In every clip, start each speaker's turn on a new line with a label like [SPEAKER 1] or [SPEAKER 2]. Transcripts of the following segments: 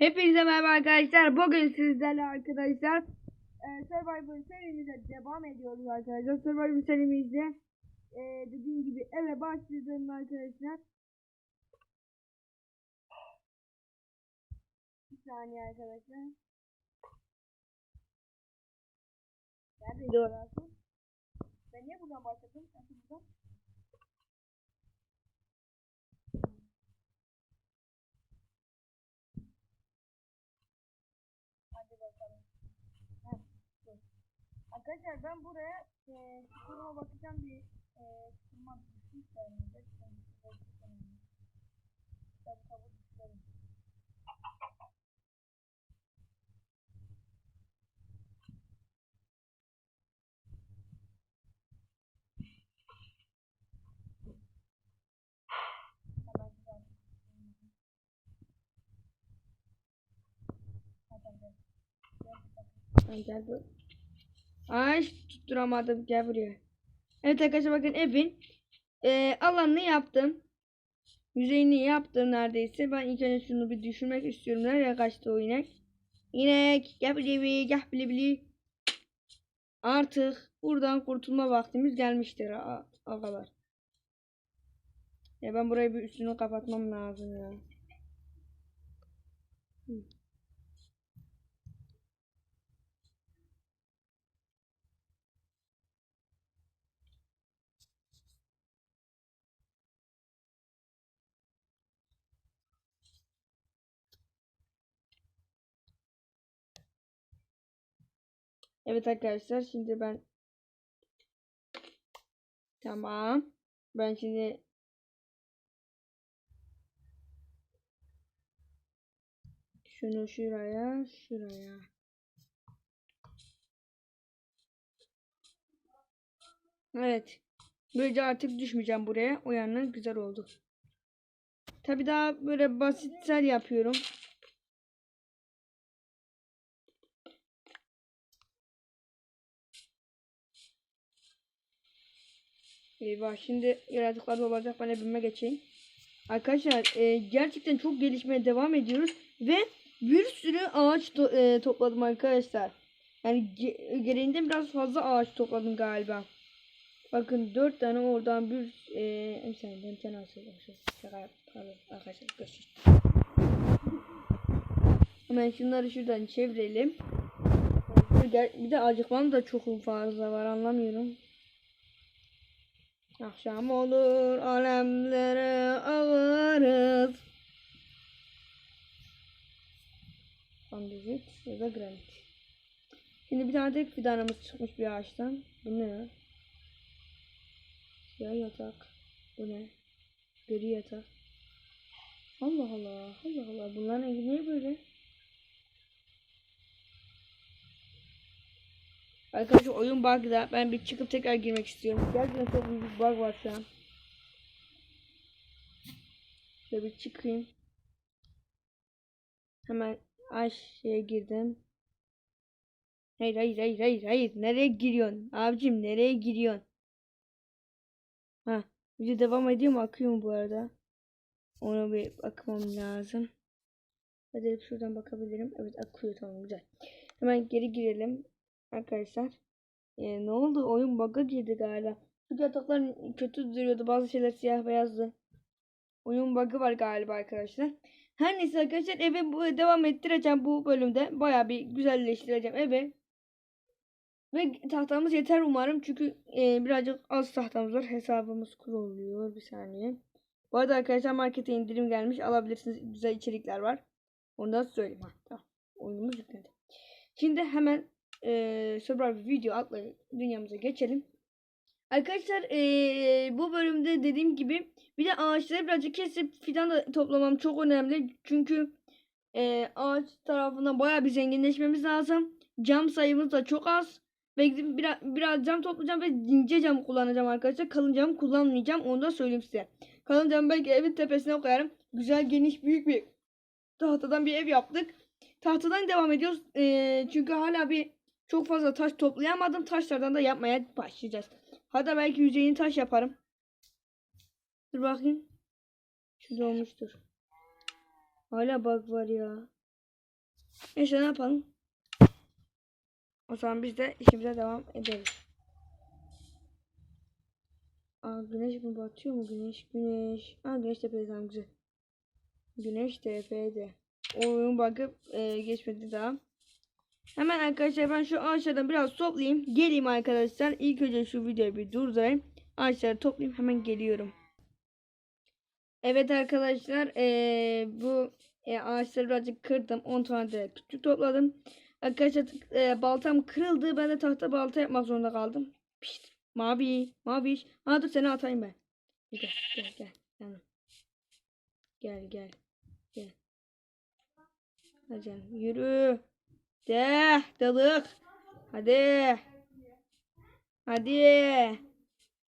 [SPEAKER 1] Hepinize merhaba arkadaşlar. Bugün sizlerle arkadaşlar e, Survivor serimize devam ediyoruz arkadaşlar. Survivor serimizde e, dediğim gibi eve başlayalım arkadaşlar. Bir saniye arkadaşlar. Neredeydi orası? Ben niye buradan başladım? Nasıl buradan? Hadi bakalım. Heh, dur. Arkadaşlar ben buraya e, skoruma bakacağım bir e, skoruma düşmüş. Gel gel bu. Ay tutturamadım gel buraya. Evet arkadaşlar bakın evin e, alanını yaptım. Yüzeyini yaptım neredeyse. Ben ilk önce şunu bir düşürmek istiyorum. Nereye kaçtı o inek? İnek gel bili gel bili bili. Artık buradan kurtulma vaktimiz gelmiştir ağalar. Ya ben burayı bir üstünü kapatmam lazım ya. Hı. Evet arkadaşlar şimdi ben Tamam. Ben şimdi şunu şuraya, şuraya. Evet. Böylece artık düşmeyeceğim buraya. O yandan güzel oldu. Tabi daha böyle basitsel yapıyorum. Eyvah şimdi yaratıklar olacak ben evime geçeyim. Arkadaşlar e, gerçekten çok gelişmeye devam ediyoruz ve bir sürü ağaç to- e, topladım arkadaşlar. Yani ge- gereğinden biraz fazla ağaç topladım galiba. Bakın dört tane oradan bir e, bir saniye bir tane pardon arkadaşlar görüşürüz. Hemen şunları şuradan çevirelim. Bir de acıkmam da çok fazla var anlamıyorum. Akşam olur alemlere ağarız. Andezit ya da granit. Şimdi bir tane tek fidanımız çıkmış bir ağaçtan. Bu ne ya? Siyah yatak. Bu ne? Gri yatak. Allah Allah. Allah Allah. Bunlar ne, niye böyle? Arkadaşlar oyun bug'da. Ben bir çıkıp tekrar girmek istiyorum. Gerçekten çok büyük bir bug var şu an. Şöyle bir çıkayım. Hemen aşağıya girdim. Hayır hayır hayır hayır hayır. Nereye giriyorsun? Abicim nereye giriyorsun? Ha, video devam ediyor mu? Akıyor mu bu arada? Ona bir bakmam lazım. Hadi şuradan bakabilirim. Evet akıyor tamam güzel. Hemen geri girelim. Arkadaşlar. Ee, ne oldu? Oyun bug'a girdi galiba. Çünkü yataklar kötü duruyordu. Bazı şeyler siyah beyazdı. Oyun bug'ı var galiba arkadaşlar. Her neyse arkadaşlar eve bu devam ettireceğim bu bölümde. Baya bir güzelleştireceğim eve. Ve tahtamız yeter umarım. Çünkü e, birazcık az tahtamız var. Hesabımız kuruluyor. Bir saniye. Bu arada arkadaşlar markete indirim gelmiş. Alabilirsiniz. Güzel içerikler var. Ondan söyleyeyim. Ha, tamam. Oyunumuz yüklendi. Şimdi hemen e, Survivor video adlı dünyamıza geçelim. Arkadaşlar e, bu bölümde dediğim gibi bir de ağaçları birazcık kesip fidan da toplamam çok önemli. Çünkü e, ağaç tarafından baya bir zenginleşmemiz lazım. Cam sayımız da çok az. Ve gidip biraz, biraz cam toplayacağım ve ince cam kullanacağım arkadaşlar. Kalın cam kullanmayacağım. Onu da söyleyeyim size. Kalın cam belki evin tepesine koyarım. Güzel geniş büyük bir tahtadan bir ev yaptık. Tahtadan devam ediyoruz. E, çünkü hala bir çok fazla taş toplayamadım. Taşlardan da yapmaya başlayacağız. Hatta belki yüzeyini taş yaparım. Dur bakayım. Şurada olmuştur. Hala bug var ya. Neyse ne yapalım? O zaman biz de işimize devam ederiz. Aa güneş mi batıyor mu güneş? Güneş. Aa güneş tepede tamam güzel. Güneş tepede. Oyun bakıp e, geçmedi daha. Hemen arkadaşlar ben şu ağaçlardan biraz toplayayım. Geleyim arkadaşlar. İlk önce şu videoyu bir durdurayım. Ağaçları toplayayım hemen geliyorum. Evet arkadaşlar eee, bu e, ağaçları birazcık kırdım. 10 tane de küçük topladım. Arkadaşlar e, baltam kırıldı. Ben de tahta balta yapmak zorunda kaldım. Pişt, mavi, mavi. Ha dur seni atayım ben. Gel gel gel. Canım. Gel gel. Gel. Hadi canım yürü. De dalık. Hadi. Hadi.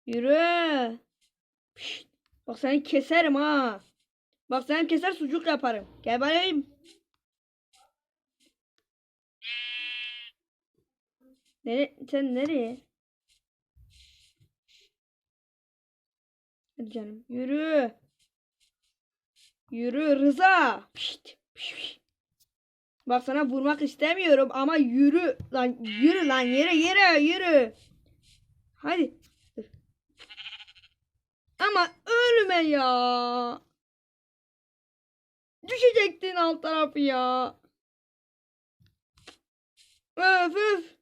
[SPEAKER 1] Yürü. Pişt. Bak seni keserim ha. Bak seni keser sucuk yaparım. Gel bakayım. Nere sen nereye? Hadi canım yürü. Yürü Rıza. Pişt, pişt, pişt. Bak sana vurmak istemiyorum ama yürü lan yürü lan yere yere yürü. Hadi. Ama ölme ya. Düşecektin alt tarafı ya. Öf öf.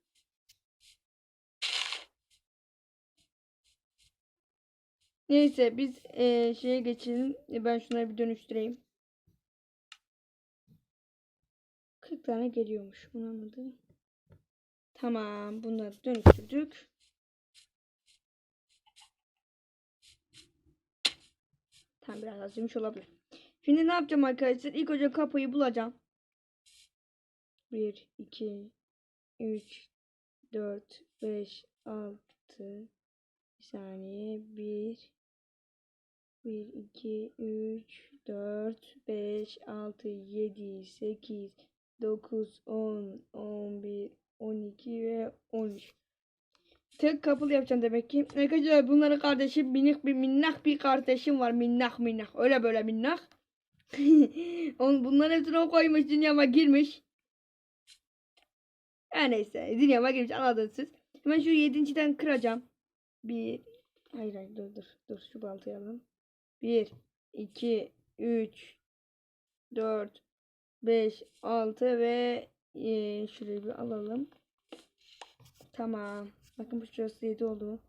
[SPEAKER 1] Neyse biz eee, şeye geçelim. E, Ben şunları bir dönüştüreyim. 40 tane geliyormuş. Bunu anladım. Tamam. Bunları dönüştürdük. Tam biraz azmış olabilir. Şimdi ne yapacağım arkadaşlar? İlk önce kapıyı bulacağım. 1, 2, 3, 4, 5, 6, bir saniye. 1, 1, 2, 3, 4, 5, 6, 7, 8, 9, 10, 11, 12 ve 13. Tek kapılı yapacağım demek ki. Arkadaşlar bunların kardeşi minik bir minnak bir kardeşim var. Minnak minnak. Öyle böyle minnak. Bunların hepsini o koymuş dünyama girmiş. Her neyse dünyama girmiş anladınız siz. Hemen şu yedinciden kıracağım. Bir. Hayır hayır dur dur dur şu baltayı alalım. Bir, iki, üç, dört, beş, altı ve e, şurayı bir alalım. Tamam. Bakın bu şurası 7 oldu.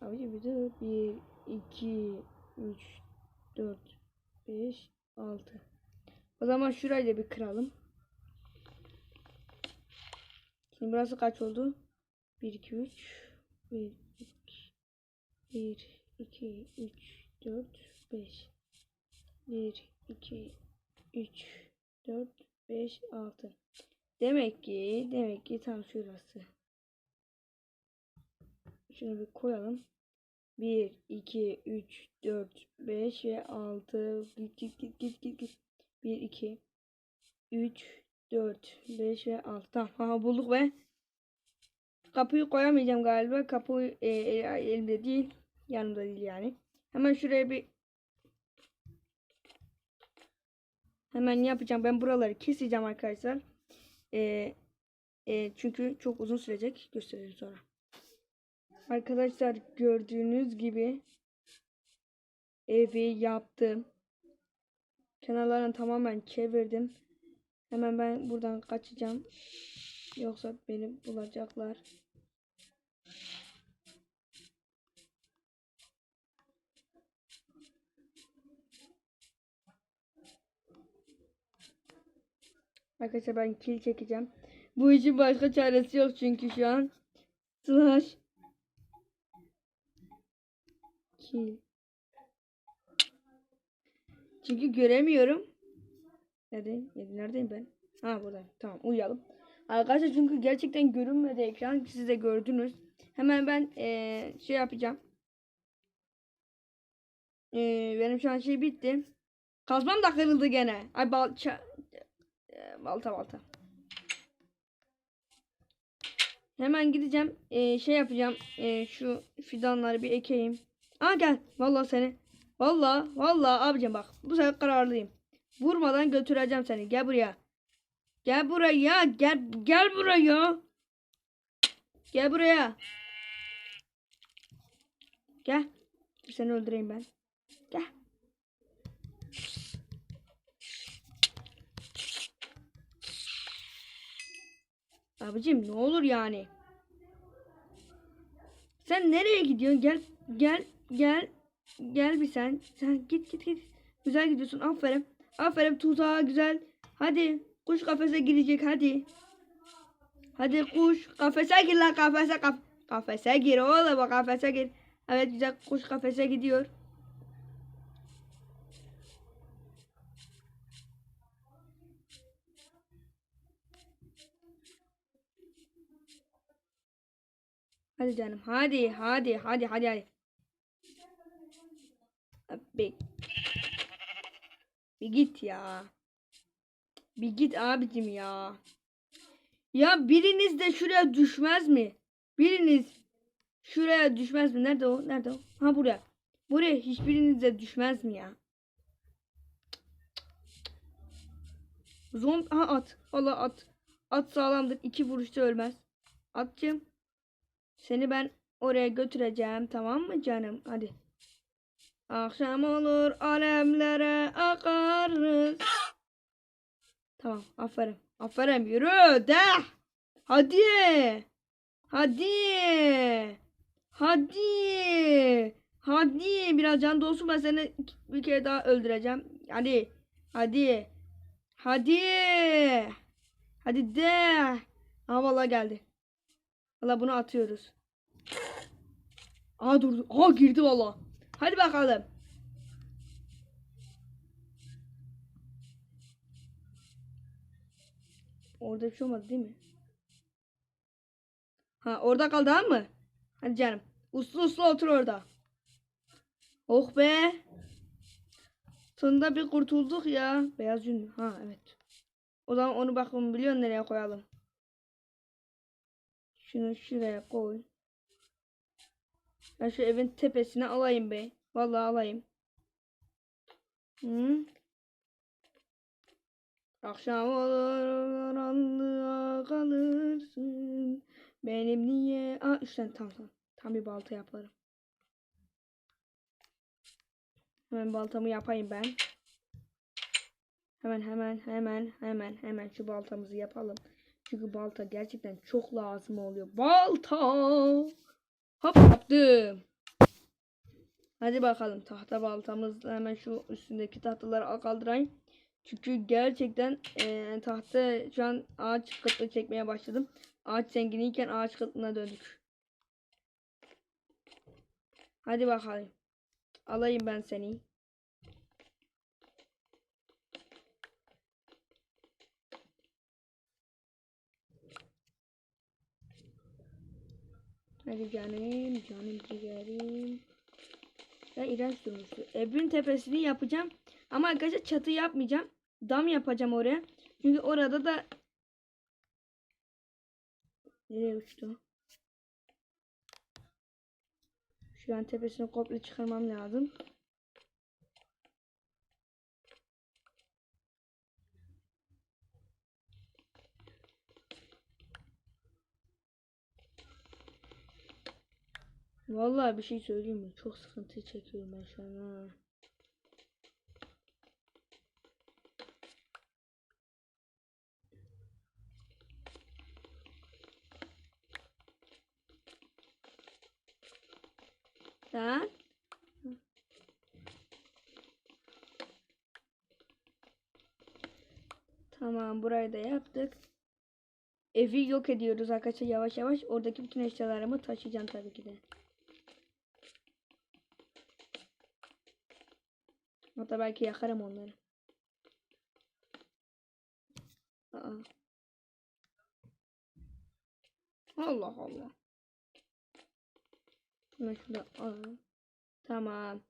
[SPEAKER 1] Abi bir de 1, 2, 3, 4, 5, 6. O zaman şurayı da bir kıralım. Şimdi burası kaç oldu? 1, 2, 3. 1, 2, 1, 2, 3, 4, 5. 1, 2, 3, 4, 5, 6. Demek ki, demek ki tam şurası. Şunu bir koyalım. 1, 2, 3, 4, 5 ve 6. Git git git git git git. 1, 2, 3, 4, 5 ve 6. Tamam ha, bulduk ve kapıyı koyamayacağım galiba. Kapı e, e, elimde değil. Yanımda değil yani. Hemen şuraya bir Hemen yapacağım. Ben buraları keseceğim arkadaşlar. Ee, e, çünkü çok uzun sürecek. Göstereceğim sonra. Arkadaşlar gördüğünüz gibi evi yaptım. Kenarlarını tamamen çevirdim. Hemen ben buradan kaçacağım. Yoksa beni bulacaklar. Arkadaşlar ben kill çekeceğim. Bu işin başka çaresi yok çünkü şu an. Slash kill. Çünkü göremiyorum. Neredeyim? Neredeyim ben? Ha buradayım. Tamam uyuyalım. Arkadaşlar çünkü gerçekten görünmedi ekran. Siz de gördünüz. Hemen ben eee, şey yapacağım. Eee, benim şu an şey bitti. Kazmam da kırıldı gene. Ay balça. Eee, balta balta. Hemen gideceğim. Eee, şey yapacağım. Eee, şu fidanları bir ekeyim. Aa gel. Vallahi seni. Vallahi vallahi abicim bak. Bu sefer kararlıyım. Vurmadan götüreceğim seni. Gel buraya. Gel buraya. Gel gel buraya. Gel buraya. Gel. Seni öldüreyim ben. Gel. Abicim ne olur yani. Sen nereye gidiyorsun? Gel gel gel gel bir sen. Sen git git git. Güzel gidiyorsun. Aferin. Aferin tuzağa güzel. Hadi kuş kafese girecek hadi. Hadi kuş kafese gir lan kafese kaf kafese gir oğlum kafese gir. Evet güzel kuş kafese gidiyor. Hadi canım hadi hadi hadi hadi hadi. Abi. Bir git ya. Bir git abicim ya. Ya biriniz de şuraya düşmez mi? Biriniz şuraya düşmez mi? Nerede o? Nerede o? Ha buraya. Buraya hiçbiriniz de düşmez mi ya? Zombi ha at. Valla at. At sağlamdır. İki vuruşta ölmez. Atcığım. Seni ben oraya götüreceğim. Tamam mı canım? Hadi. Akşam olur alemlere akarız. Tamam aferin. Aferin yürü de. Hadi. Hadi. Hadi. Hadi. Biraz can dolsun ben seni bir kere daha öldüreceğim. Hadi. Hadi. Hadi. Hadi de. Aa vallahi geldi. Valla bunu atıyoruz. Aa durdu. Aa girdi valla. Hadi bakalım. Orada bir şey olmadı değil mi? Ha orada kaldı ha mı? Hadi canım. Uslu uslu otur orada. Oh be. Sonunda bir kurtulduk ya. Beyaz yün? Ha evet. O zaman onu bakın biliyor nereye koyalım. Şunu şuraya koy. Ben şu evin tepesine alayım be. Vallahi alayım. Hı? Akşam olur karanlığa kalırsın. Benim niye? Aa üç tane tamam tamam. Tam bir balta yaparım. Hemen baltamı yapayım ben. Hemen hemen hemen hemen hemen şu baltamızı yapalım. Çünkü balta gerçekten çok lazım oluyor. Balta. Hop yaptım. Hadi bakalım tahta baltamızla hemen şu üstündeki tahtaları kaldırayım. Çünkü gerçekten eee, tahta şu an ağaç kıtlığı çekmeye başladım. Ağaç zenginiyken ağaç kıtlığına döndük. Hadi bakalım. Alayım ben seni. Hadi canım, canım ciğerim. Ya iğrenç durmuştu. Evin tepesini yapacağım. Ama arkadaşlar çatı yapmayacağım. Dam yapacağım oraya. Çünkü orada da Nereye uçtu? Şu an tepesini komple çıkarmam lazım. Vallahi bir şey söyleyeyim mi? Çok sıkıntı çekiyorum ben şu an. Sen? Tamam burayı da yaptık. Evi yok ediyoruz arkadaşlar yavaş yavaş. Oradaki bütün eşyalarımı taşıyacağım tabii ki de. Hatta belki yakarım onları. Aa. Allah Allah. Hemen şurada. Tamam.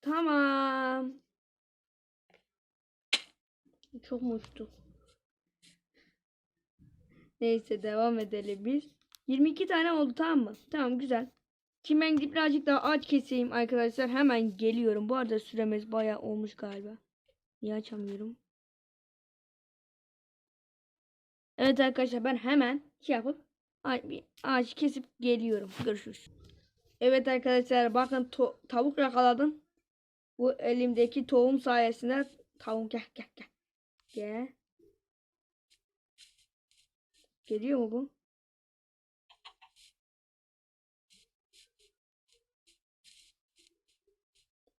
[SPEAKER 1] Tamam. Çok mu uçtu? Neyse devam edelim biz. 22 tane oldu tamam mı? Tamam güzel. Şimdi ben gidip birazcık daha ağaç keseyim arkadaşlar. Hemen geliyorum. Bu arada süremiz bayağı olmuş galiba. Niye açamıyorum? Evet arkadaşlar ben hemen şey yapıp ağaç kesip geliyorum. Görüşürüz. Evet arkadaşlar bakın tavuk yakaladım. Bu elimdeki tohum sayesinde tavuk gel gel gel. Gel. Geliyor mu bu?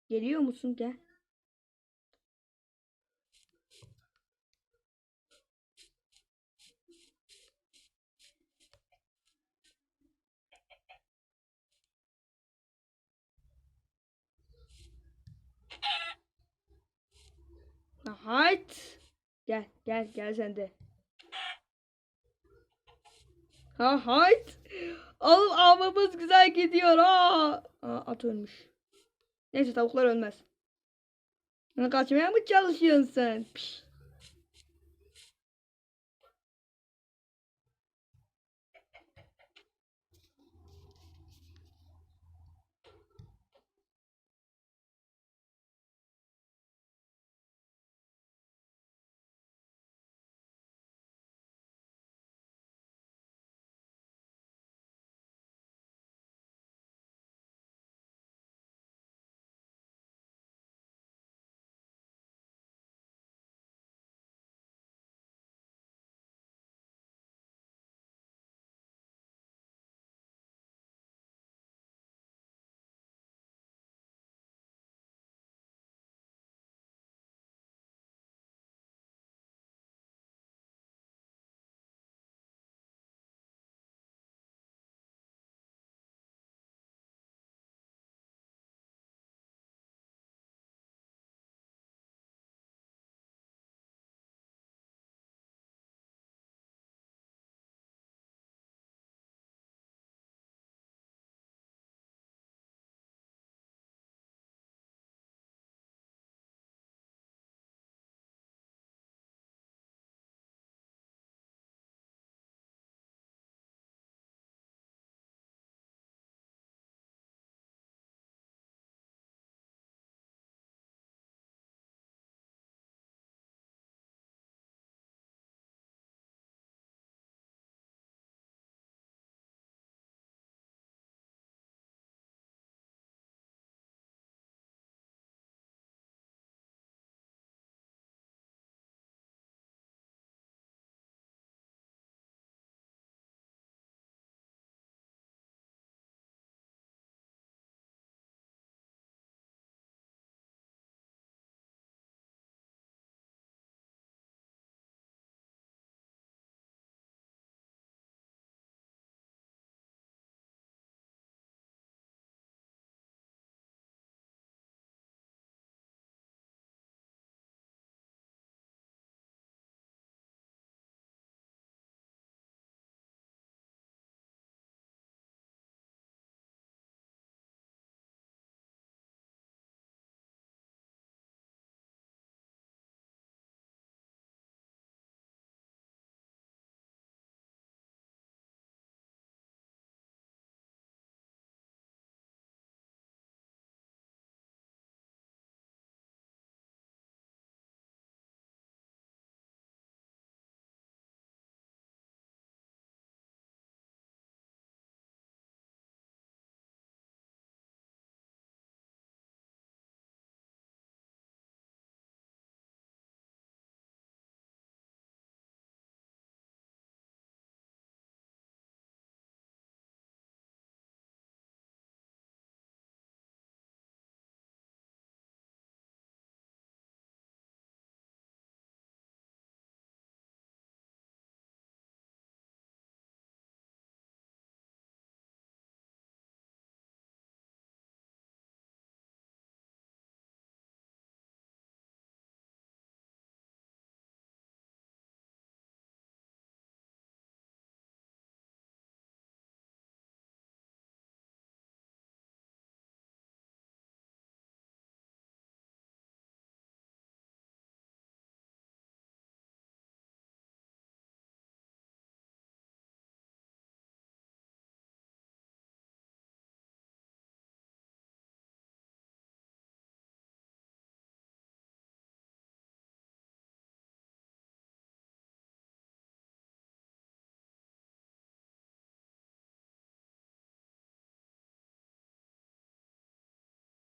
[SPEAKER 1] Geliyor musun? Gel. Hayt. Gel gel gel sen de. Ha hayt. Oğlum avımız güzel gidiyor ha. Aa, at ölmüş. Neyse tavuklar ölmez. Bunu kaçmaya mı çalışıyorsun sen? Piş.